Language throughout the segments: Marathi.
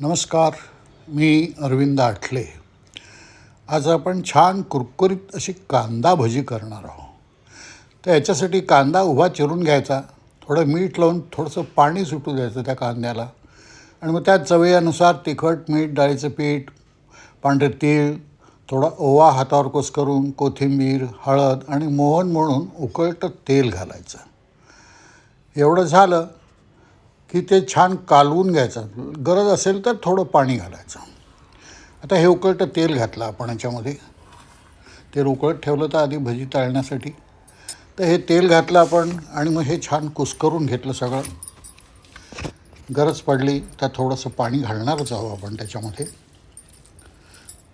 नमस्कार मी अरविंद आठले. आज आपण छान कुरकुरीत अशी कांदा भजी करणार आहोत. तर याच्यासाठी कांदा उभा चिरून घ्यायचा थोडं मीठ लावून थोडंसं पाणी सुटू द्यायचं त्या कांद्याला. आणि मग त्या चवीनुसार तिखट मीठ डाळीचं पीठ पांढरे तीळ थोडा ओवा हातावर कोस करून कोथिंबीर हळद आणि मोहन म्हणून उकळतं तेल घालायचं. एवढं झालं की ते छान कालवून घ्यायचं. गरज असेल तर थोडं पाणी घालायचं. आता हे उकळतं तेल घातलं आपण याच्यामध्ये. तेल उकळत ठेवलं तर आधी भजी तळण्यासाठी. तर हे तेल घातलं आपण आणि मग हे छान कुस्करून घेतलं सगळं. गरज पडली तर थोडंसं पाणी घालणारच आहोत आपण त्याच्यामध्ये.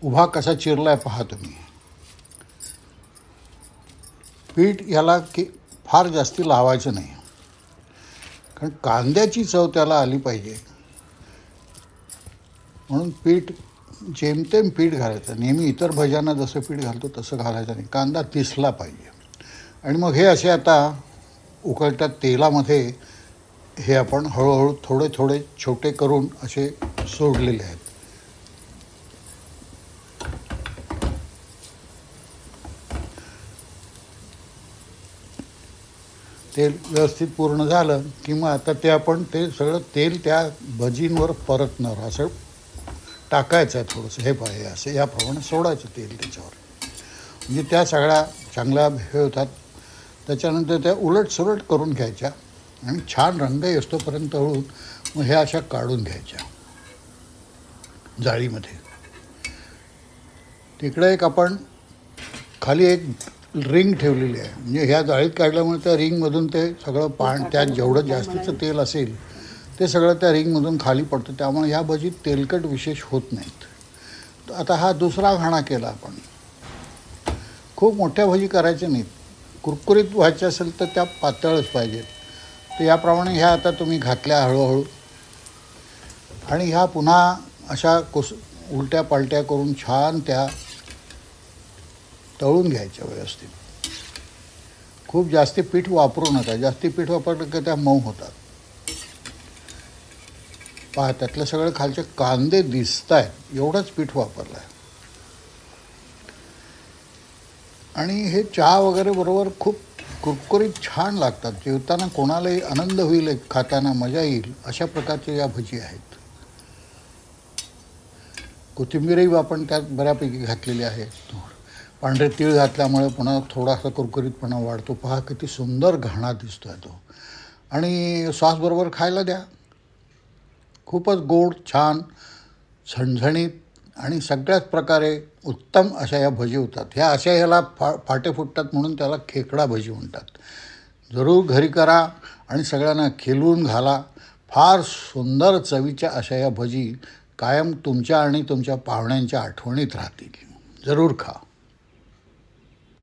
उभा कसा चिरला आहे पहा तुम्ही. पीठ याला की फार जास्ती लावायचं नाही. कारण कांद्याची चव त्याला आली पाहिजे. म्हणून पीठ जेमतेम पीठ घालायचं. नेहमी इतर भज्यांना जसं पीठ घालतो तसं घालायचं नाही. कांदा तिसला पाहिजे. आणि मग हे असे आता उकळत्या तेलामध्ये हे आपण हळूहळू थोडे थोडे छोटे करून असे सोडलेले आहेत. तेल व्यवस्थित पूर्ण झालं की मग आता ते आपण ते सगळं तेल त्या भजींवर परतणार असं टाकायचं आहे थोडंसं. हे पाहिजे असं याप्रमाणे सोडायचं तेल त्याच्यावर. म्हणजे त्या सगळ्या चांगल्या हे होतात. त्याच्यानंतर त्या उलट सुलट करून घ्यायच्या आणि छान रंग येतोपर्यंत हळून मग ह्या अशा काढून घ्यायच्या जाळीमध्ये. तिकडे एक आपण खाली एक रिंग ठेवलेली आहे. म्हणजे ह्या जाळीत काढल्यामुळे त्या रिंगमधून ते सगळं पाण त्यात जेवढं जास्तीचं तेल असेल ते सगळं त्या रिंगमधून खाली पडतं. त्यामुळे ह्या भजीत तेलकट विशेष होत नाहीत. तर आता हा दुसरा घाणा केला आपण. खूप मोठ्या भजी करायच्या नाहीत. कुरकुरीत व्हायच्या असेल तर त्या पातळच पाहिजेत तर याप्रमाणे ह्या आता तुम्ही घातल्या हळूहळू. आणि ह्या पुन्हा अशा कुस उलट्या पालट्या करून छान त्या तळून घ्यायच्या व्यवस्थित खूप जास्ती पीठ वापरू नका. जास्ती पीठ वापरलं की त्या मऊ होतात. पहा त्यातलं सगळं खालचे कांदे दिसत आहेत एवढंच पीठ वापरलं आहे आणि हे चहा वगैरे बरोबर खूप कुरकुरीत छान लागतात. जेवताना कोणालाही आनंद होईल खाताना मजा येईल अशा प्रकारच्या या भजी आहेत. कोथिंबीरही आपण त्यात बऱ्यापैकी घातलेली आहे. पांढरे तीळ घातल्यामुळे पुन्हा थोडासा कुरकुरीतपणा वाढतो. पहा किती सुंदर घाणा दिसतो आहे तो. आणि सॉसबरोबर खायला द्या. खूपच गोड छान झणझणीत आणि सगळ्याच प्रकारे उत्तम अशा या भजी होतात. ह्या अशा ह्याला फा फाटे फुटतात म्हणून त्याला खेकडा भजी म्हणतात. जरूर घरी करा आणि सगळ्यांना खिलवून घाला. फार सुंदर चवीच्या अशा या भजी कायम तुमच्या आणि तुमच्या पाहुण्यांच्या आठवणीत राहतील. जरूर खा.